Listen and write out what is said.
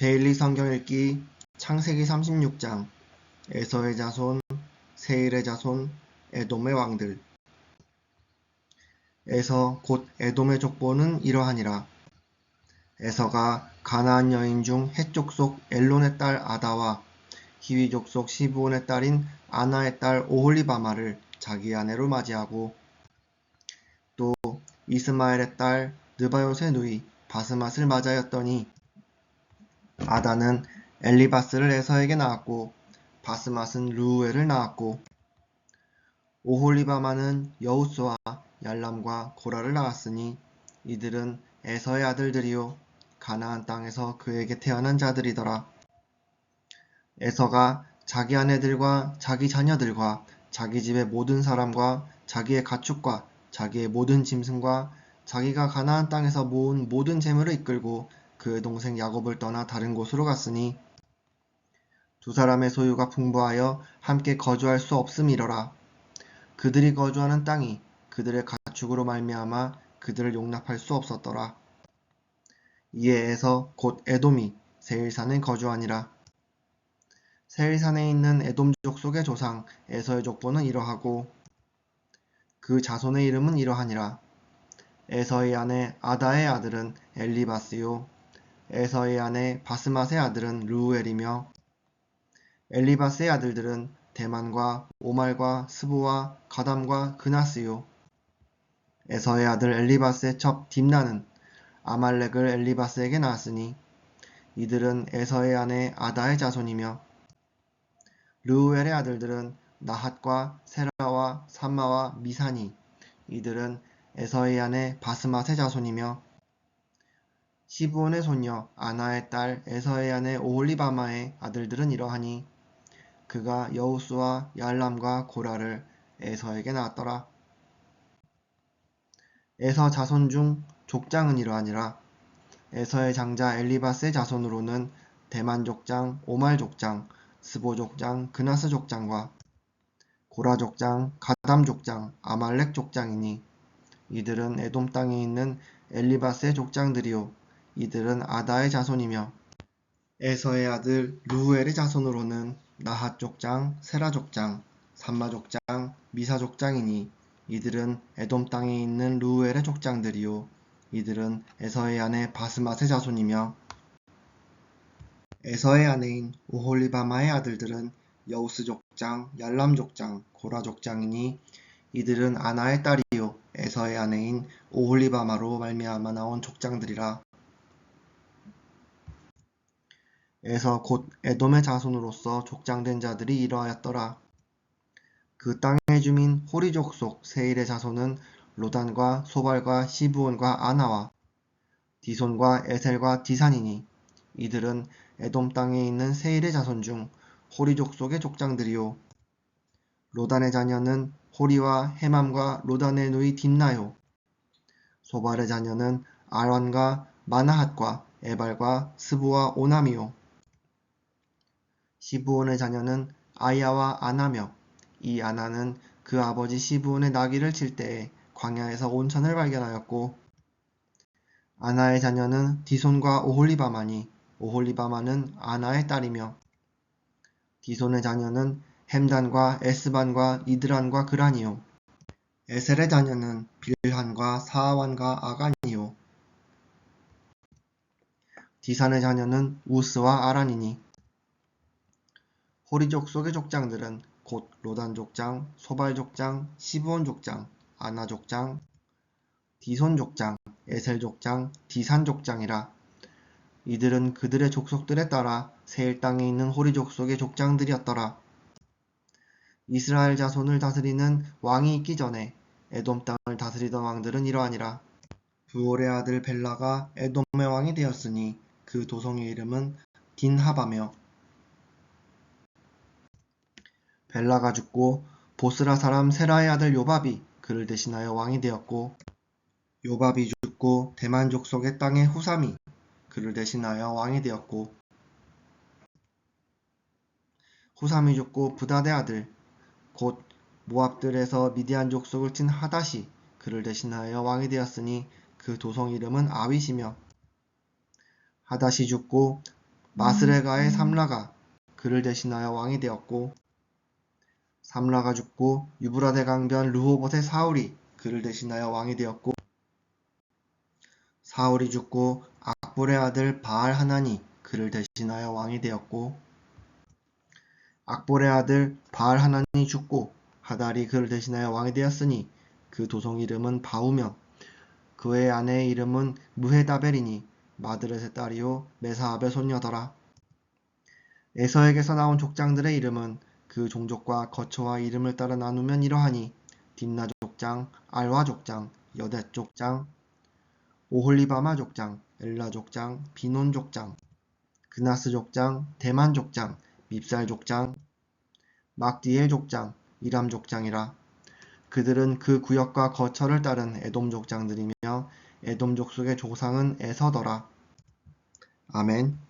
데일리 성경 읽기 창세기 36장 에서의 자손, 세일의 자손, 에돔의 왕들 에서 곧 에돔의 족보는 이러하니라. 에서가 가나안 여인 중 헷족 속 엘론의 딸 아다와 히위족 속 시브온의 딸인 아나의 딸 오홀리바마를 자기 아내로 맞이하고 또 이스마엘의 딸 느바요의 누이 바스맛을 맞아였더니 아다는 엘리바스를 에서에게 낳았고 바스맛은 루우엘을 낳았고 오홀리바마는 여우스와 얄람과 고라를 낳았으니 이들은 에서의 아들들이요 가나안 땅에서 그에게 태어난 자들이더라. 에서가 자기 아내들과 자기 자녀들과 자기 집의 모든 사람과 자기의 가축과 자기의 모든 짐승과 자기가 가나안 땅에서 모은 모든 재물을 이끌고 그의 동생 야곱을 떠나 다른 곳으로 갔으니 두 사람의 소유가 풍부하여 함께 거주할 수 없음이러라. 그들이 거주하는 땅이 그들의 가축으로 말미암아 그들을 용납할 수 없었더라. 이에 에서 곧 에돔이 세일산에 거주하니라. 세일산에 있는 에돔족 속의 조상 에서의 족보는 이러하고 그 자손의 이름은 이러하니라. 에서의 아내 아다의 아들은 엘리바스요. 에서의 아내 바스맛의 아들은 루우엘이며 엘리바스의 아들들은 대만과 오말과 스보와 가담과 그나스요. 에서의 아들 엘리바스의 첩 딥나는 아말렉을 엘리바스에게 낳았으니 이들은 에서의 아내 아다의 자손이며 르우엘의 아들들은 나핫과 세라와 삼마와 미사니 이들은 에서의 아내 바스맛의 자손이며 시브온의 손녀 아나의 딸 에서의 아내 오홀리바마의 아들들은 이러하니 그가 여우스와 얄람과 고라를 에서에게 낳았더라. 에서 자손 중 족장은 이러하니라. 에서의 장자 엘리바스의 자손으로는 대만 족장, 오말 족장, 스보 족장, 그나스 족장과 고라 족장, 가담 족장, 아말렉 족장이니 이들은 에돔 땅에 있는 엘리바스의 족장들이요 이들은 아다의 자손이며 에서의 아들 루엘의 자손으로는 나핫 족장, 세라 족장, 삼마 족장, 미사 족장이니 이들은 에돔 땅에 있는 루엘의 족장들이요 이들은 에서의 아내 바스맛의 자손이며 에서의 아내인 오홀리바마의 아들들은 여우스 족장, 얄람 족장, 고라 족장이니 이들은 아나의 딸이요 에서의 아내인 오홀리바마로 말미암아 나온 족장들이라. 에서 곧 에돔의 자손으로서 족장된 자들이 이러하였더라. 그 땅의 주민 호리족 속 세일의 자손은 로단과 소발과 시브온과 아나와 디손과 에셀과 디산이니 이들은 에돔 땅에 있는 세일의 자손 중 호리족 속의 족장들이요. 로단의 자녀는 호리와 헤맘과 로단의 누이 딥나요. 소발의 자녀는 아란과 마나핫과 에발과 스부와 오남이요 시브온의 자녀는 아야와 아나며 이 아나는 그 아버지 시브온의 나귀를 칠 때에 광야에서 온천을 발견하였고 아나의 자녀는 디손과 오홀리바마니 오홀리바마는 아나의 딸이며 디손의 자녀는 햄단과 에스반과 이드란과 그란이요 에셀의 자녀는 빌한과 사아완과 아간이요. 디산의 자녀는 우스와 아란이니 호리족 속의 족장들은 곧 로단 족장, 소발 족장, 시브온 족장, 아나 족장, 디손 족장, 에셀 족장, 디산 족장이라. 이들은 그들의 족속들에 따라 세일 땅에 있는 호리 족 속의 족장들이었더라. 이스라엘 자손을 다스리는 왕이 있기 전에 에돔 땅을 다스리던 왕들은 이러하니라. 부올의 아들 벨라가 에돔의 왕이 되었으니 그 도성의 이름은 딘하바며 벨라가 죽고 보스라 사람 세라의 아들 요밥이 그를 대신하여 왕이 되었고 요밥이 죽고 대만 족속의 땅의 후삼이 그를 대신하여 왕이 되었고 후삼이 죽고 부다의 아들 곧 모압들에서 미디안 족속을 친 하닷이 그를 대신하여 왕이 되었으니 그 도성 이름은 아윗이며 하닷이 죽고 마스레가의 삼라가 그를 대신하여 왕이 되었고 삼라가 죽고 유브라데 강변 르호봇의 사울이 그를 대신하여 왕이 되었고 사울이 죽고 악볼의 아들 바알 하나니 그를 대신하여 왕이 되었고 악볼의 아들 바알 하나니 죽고 하달이 그를 대신하여 왕이 되었으니 그 도성 이름은 바우며 그의 아내의 이름은 무헤다벨이니 마드렛의 딸이요 메사압의 손녀더라. 에서에게서 나온 족장들의 이름은 그 종족과 거처와 이름을 따라 나누면 이러하니 딥나 족장, 알와 족장, 여대 족장, 오홀리바마 족장, 엘라 족장, 비논 족장, 그나스 족장, 대만 족장, 밉살 족장, 막디엘 족장, 이람 족장이라. 그들은 그 구역과 거처를 따른 에돔 족장들이며 에돔 족속의 조상은 에서더라. 아멘.